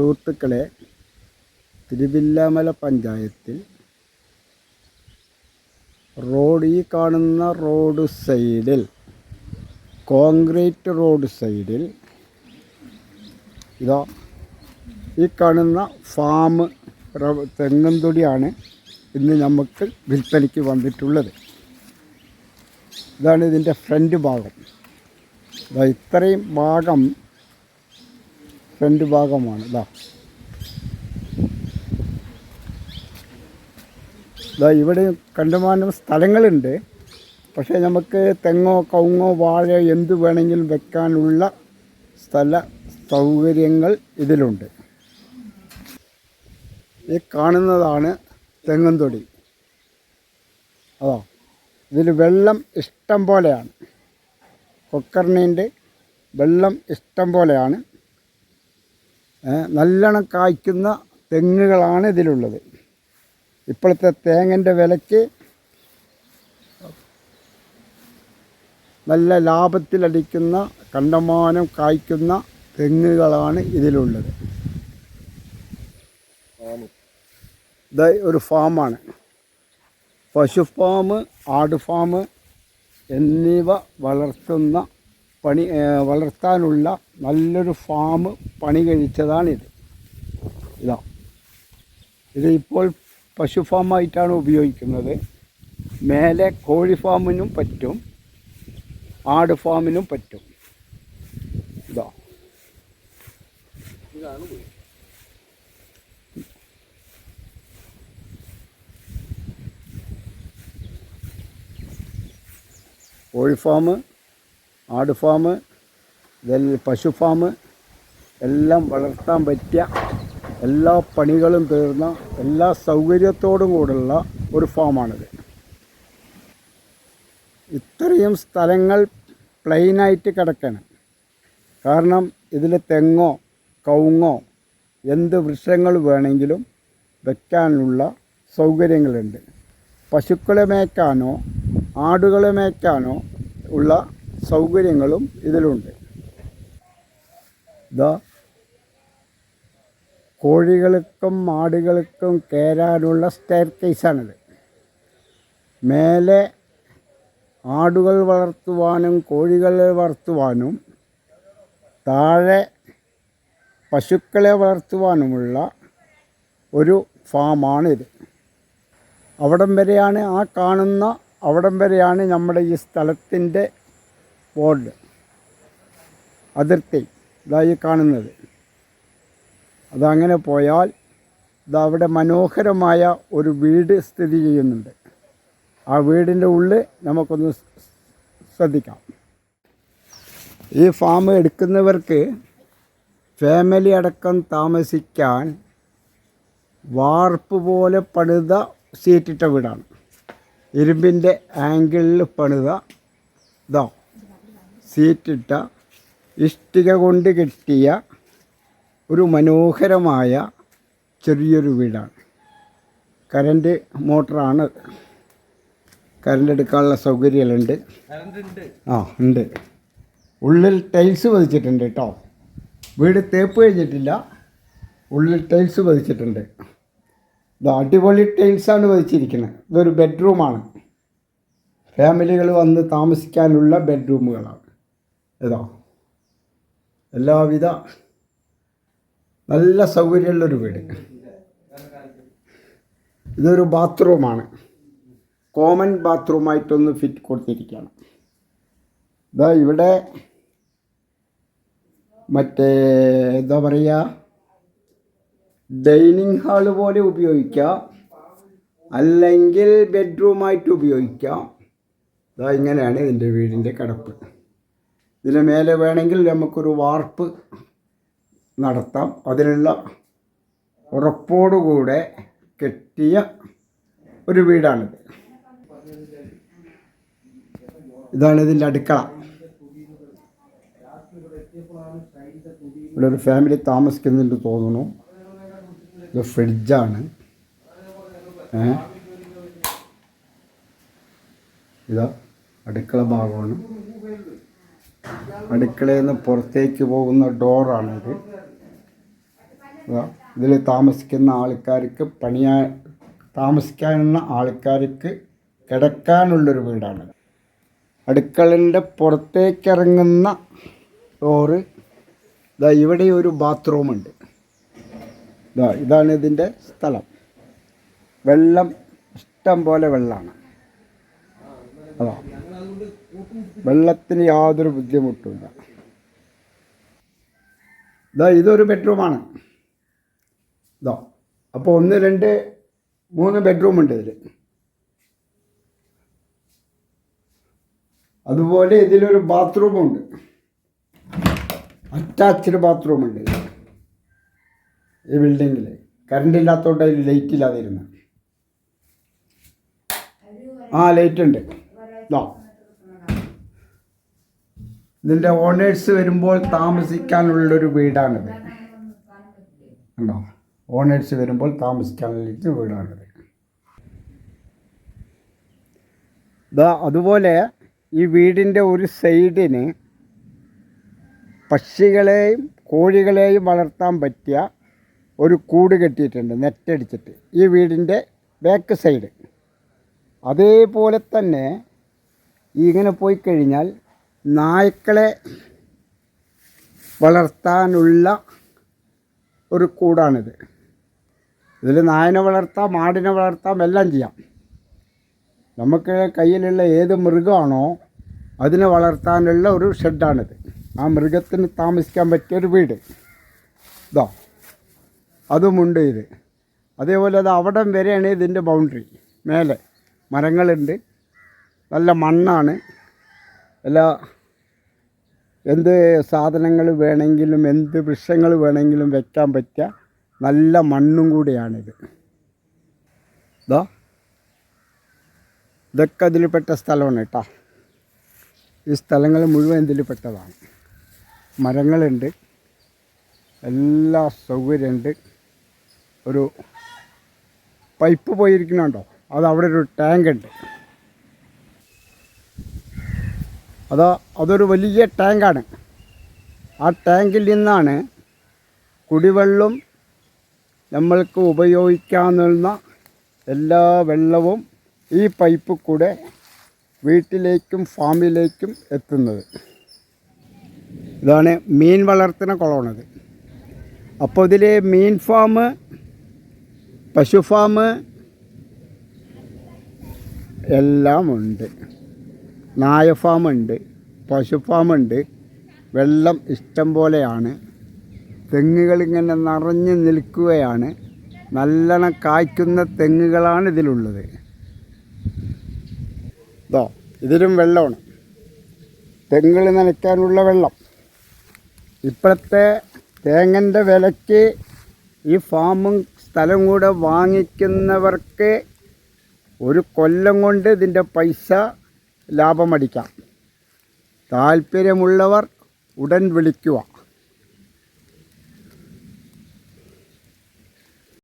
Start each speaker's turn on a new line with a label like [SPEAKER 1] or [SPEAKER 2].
[SPEAKER 1] സുഹൃത്തുക്കളെ തിരുവില്ലാമല പഞ്ചായത്തിൽ റോഡ് ഈ കാണുന്ന റോഡ് സൈഡിൽ കോൺക്രീറ്റ് റോഡ് സൈഡിൽ ഇതാ ഈ കാണുന്ന ഫാം തെങ്ങും തൊടിയാണ് ഇന്ന് നമുക്ക് വിൽപ്പനയ്ക്ക് വന്നിട്ടുള്ളത്. ഇതാണ് ഇതിന്റെ ഫ്രണ്ട് ഭാഗം. ഇതാ ഇത്രയും ഭാഗം ഫ്രണ്ട് ഭാഗമാണ് ഇതാ ഇതാ ഇവിടെ കണ്ടുമാനം സ്ഥലങ്ങളുണ്ട്. പക്ഷേ നമുക്ക് തെങ്ങോ കവുങ്ങോ വാഴയോ എന്ത് വേണമെങ്കിലും വെക്കാനുള്ള സ്ഥല സൗകര്യങ്ങൾ ഇതിലുണ്ട്. ഈ കാണുന്നതാണ് തെങ്ങന്തൊടി അതോ ഇതിൽ വെള്ളം ഇഷ്ടം പോലെയാണ്. കൊക്കർണീന്റെ വെള്ളം ഇഷ്ടം പോലെയാണ്. നല്ലോണം കായ്ക്കുന്ന തെങ്ങുകളാണ് ഇതിലുള്ളത്. ഇപ്പോഴത്തെ തേങ്ങന്റെ വിലയ്ക്ക് നല്ല ലാഭത്തിലടിക്കുന്ന കണ്ടമാനം കായ്ക്കുന്ന തെങ്ങുകളാണ് ഇതിലുള്ളത്. ഇത് ഒരു ഫാമാണ്. പശു ഫാം ആട് ഫാം എന്നിവ വളർത്തുന്ന പണി വളർത്താനുള്ള നല്ലൊരു ഫാം പണി കഴിച്ചതാണിത്. ഇതാ. ഇത് ഇപ്പോൾ പശു ഫാമായിട്ടാണ് ഉപയോഗിക്കുന്നത്. മേലെ കോഴി ഫാമിനും പറ്റും. ആട് ഫാമിനും പറ്റും. ഇതാ. കോഴി ഫാം ആട് ഫാം ഇതെല്ലാം പശു ഫാം എല്ലാം വളർത്താൻ പറ്റിയ എല്ലാ പണികളും തീർന്ന എല്ലാ സൗകര്യത്തോടും കൂടെയുള്ള ഒരു ഫാമാണിത്. ഇത്രയും സ്ഥലങ്ങൾ പ്ലെയിനായിട്ട് കിടക്കണം. കാരണം ഇതിൽ തെങ്ങോ കവുങ്ങോ എന്ത് വൃക്ഷങ്ങൾ വേണമെങ്കിലും വെക്കാനുള്ള സൗകര്യങ്ങളുണ്ട്. പശുക്കളെ മേയ്ക്കാനോ ആടുകളെ മേയ്ക്കാനോ ഉള്ള സൗകര്യങ്ങളും ഇതിലുണ്ട്. ഇതാ കോഴികൾക്കും ആടുകൾക്കും കയറാനുള്ള സ്റ്റെയർ കേസാണിത് മേലെ ആടുകൾ വളർത്തുവാനും കോഴികളെ വളർത്തുവാനും താഴെ പശുക്കളെ വളർത്തുവാനുമുള്ള ഒരു ഫാമാണിത്. അവിടം വരെയാണ് ആ കാണുന്ന അവിടം വരെയാണ് നമ്മുടെ ഈ സ്ഥലത്തിന്റെ ബോർഡ് അതിർത്തി ഇതായി കാണുന്നത്. അതങ്ങനെ പോയാൽ ഇതവിടെ മനോഹരമായ ഒരു വീട് സ്ഥിതി ചെയ്യുന്നുണ്ട്. ആ വീടിന്റെ ഉള്ളിൽ നമുക്കൊന്ന് ശ്രദ്ധിക്കാം. ഈ ഫാം എടുക്കുന്നവർക്ക് ഫാമിലി അടക്കം താമസിക്കാൻ വാർപ്പ് പോലെ പണിത സീറ്റിട്ട വീടാണ്. ഇരുമ്പിന്റെ ആംഗിളിൽ പണിത ഇതാ. സീറ്റിട്ട ഇഷ്ടിക കൊണ്ട് കെട്ടിയ ഒരു മനോഹരമായ ചെറിയൊരു വീടാണ്. കരണ്ട് മോട്ടറാണ് കരണ്ട് എടുക്കാനുള്ള സൗകര്യങ്ങളുണ്ട്. ആ ഉണ്ട്. ഉള്ളിൽ ടൈൽസ് പതിച്ചിട്ടുണ്ട് കേട്ടോ വീട് തേപ്പ് കഴിഞ്ഞിട്ടില്ല. ഉള്ളിൽ ടൈൽസ് പതിച്ചിട്ടുണ്ട്. ഇത് അടിപൊളി ടൈൽസാണ് പതിച്ചിരിക്കുന്നത്. ഇതൊരു ബെഡ്റൂമാണ് ഫാമിലികൾ വന്ന് താമസിക്കാനുള്ള ബെഡ്റൂമുകളാണ് ഇതാ എല്ലാവിധ നല്ല സൗകര്യമുള്ളൊരു വീട്. ഇതൊരു ബാത്റൂമാണ്. കോമൺ ബാത്റൂമായിട്ടൊന്ന് ഫിറ്റ് കൊടുത്തിരിക്കുകയാണ്. ഇതാ ഇവിടെ മറ്റേ എന്താ പറയുക? ഡൈനിങ് ഹാൾ പോലെ ഉപയോഗിക്കാം. അല്ലെങ്കിൽ ബെഡ്റൂമായിട്ട് ഉപയോഗിക്കാം. ഇതാ ഇങ്ങനെയാണ് ഇതിന്റെ വീടിന്റെ കിടപ്പ്. ഇതിന് മേലെ വേണമെങ്കിൽ നമുക്കൊരു വാർപ്പ് നടത്താം. അതിനുള്ള ഉറപ്പോടുകൂടെ കെട്ടിയ ഒരു വീടാണിത്. ഇതാണ് ഇതിന്റെ അടുക്കള. ഇവിടെ ഒരു ഫാമിലി താമസിക്കുന്നുണ്ട് തോന്നുന്നു. ഇത് ഫ്രിഡ്ജാണ്. ഇതാ അടുക്കള ഭാഗമാണ്. അടുക്കളയിൽ നിന്ന് പുറത്തേക്ക് പോകുന്ന ഡോറാണിത്. ഇതിൽ താമസിക്കുന്ന ആൾക്കാർക്ക് പണിയാ താമസിക്കാനുള്ള ആൾക്കാർക്ക് കിടക്കാനുള്ളൊരു വീടാണ്. അടുക്കളന്റെ പുറത്തേക്കിറങ്ങുന്ന ഡോറ് ഇതാ ഇവിടെ ഒരു ബാത്റൂമുണ്ട്. ഇതാ ഇതാണ് ഇതിന്റെ സ്ഥലം. വെള്ളം ഇഷ്ടം പോലെ വെള്ളമാണ് അതാ. വെള്ളത്തിന് യാതൊരു ബുദ്ധിമുട്ടുമില്ല. ഇതാ ഇതൊരു ബെഡ്റൂമാണ്. ഇതാ അപ്പോൾ ഒന്ന് രണ്ട് മൂന്ന് ബെഡ്റൂം ഉണ്ട് ഇതിൽ അതുപോലെ ഇതിലൊരു ബാത്റൂമുണ്ട് അറ്റാച്ച്ഡ് ബാത്റൂമുണ്ട് ഈ ബിൽഡിങ്ങിൽ കറണ്ട് ഇല്ലാത്തതുകൊണ്ട് അതിൽ ലൈറ്റ് ആ ലൈറ്റ് ഉണ്ട്. ഇതാ ഇതിന്റെ ഓണേഴ്സ് വരുമ്പോൾ താമസിക്കാനുള്ളൊരു വീടാണിത്. ഉണ്ടോ ഓണേഴ്സ് വരുമ്പോൾ താമസിക്കാനുള്ള വീടാണിത്. അതുപോലെ ഈ വീടിന്റെ ഒരു സൈഡിന് പക്ഷികളെയും കോഴികളെയും വളർത്താൻ പറ്റിയ ഒരു കൂട് കെട്ടിയിട്ടുണ്ട് നെറ്റടിച്ചിട്ട്. ഈ വീടിന്റെ ബാക്ക് സൈഡ് അതേപോലെ തന്നെ ഇങ്ങനെ പോയി കഴിഞ്ഞാൽ നായ്ക്കളെ വളർത്താനുള്ള ഒരു കൂടാണിത്. ഇതിൽ നായനെ വളർത്താം ആടിനെ വളർത്താം എല്ലാം ചെയ്യാം. നമുക്ക് കയ്യിലുള്ള ഏത് മൃഗമാണോ അതിനെ വളർത്താനുള്ള ഒരു ഷെഡാണിത്. ആ മൃഗത്തിന് താമസിക്കാൻ പറ്റിയ ഒരു വീട്. ഇതാ അതുമുണ്ട് ഇത്. അതേപോലെ അത് അവിടം വരെയാണ് ഇതിന്റെ ബൗണ്ടറി. മേലെ മരങ്ങളുണ്ട്. നല്ല മണ്ണാണ്. എല്ലാ എന്ത് സാധനങ്ങൾ വേണമെങ്കിലും എന്ത് വൃക്ഷങ്ങൾ വേണമെങ്കിലും വെക്കാൻ പറ്റിയ നല്ല മണ്ണും കൂടിയാണിത്. ഇതാ ഇതൊക്കെ അതിൽപ്പെട്ട സ്ഥലമാണ് കേട്ടോ. ഈ സ്ഥലങ്ങൾ മുഴുവൻ ഇതിൽപ്പെട്ടതാണ് മരങ്ങളുണ്ട് എല്ലാ സൗകര്യമുണ്ട്. ഒരു പൈപ്പ് പോയിരിക്കണുണ്ടോ അത് അവിടെ ഒരു ടാങ്ക് ഉണ്ട് അത് അതൊരു വലിയ ടാങ്കാണ്. ആ ടാങ്കിൽ നിന്നാണ് കുടിവെള്ളം നമ്മൾക്ക് ഉപയോഗിക്കാവുന്ന എല്ലാ വെള്ളവും ഈ പൈപ്പ് കൂടെ വീട്ടിലേക്കും ഫാമിലേക്കും എത്തുന്നത്. ഇതാണ് മീൻ വളർത്തുന്ന കുളമാണത് അപ്പോൾ ഇതിൽ മീൻ ഫാം പശു ഫാം എല്ലാം ഉണ്ട്. നായ ഫാമുണ്ട് പശു ഫാമുണ്ട്. വെള്ളം ഇഷ്ടം പോലെയാണ്. തെങ്ങുകളിങ്ങനെ നിറഞ്ഞു നിൽക്കുകയാണ്. നല്ലോണം കായ്ക്കുന്ന തെങ്ങുകളാണ് ഇതിലുള്ളത്. ഇതോ ഇതിലും വെള്ളമാണ്. തെങ്ങുകൾ നനയ്ക്കാനുള്ള വെള്ളം. ഇപ്പോഴത്തെ തേങ്ങന്റെ വിലയ്ക്ക് ഈ ഫാമും സ്ഥലം കൂടെ വാങ്ങിക്കുന്നവർക്ക് ഒരു കൊല്ലം കൊണ്ട് ഇതിന്റെ പൈസ ലാഭമടിക്കാം. താല്പര്യമുള്ളവർ ഉടൻ വിളിക്കുക.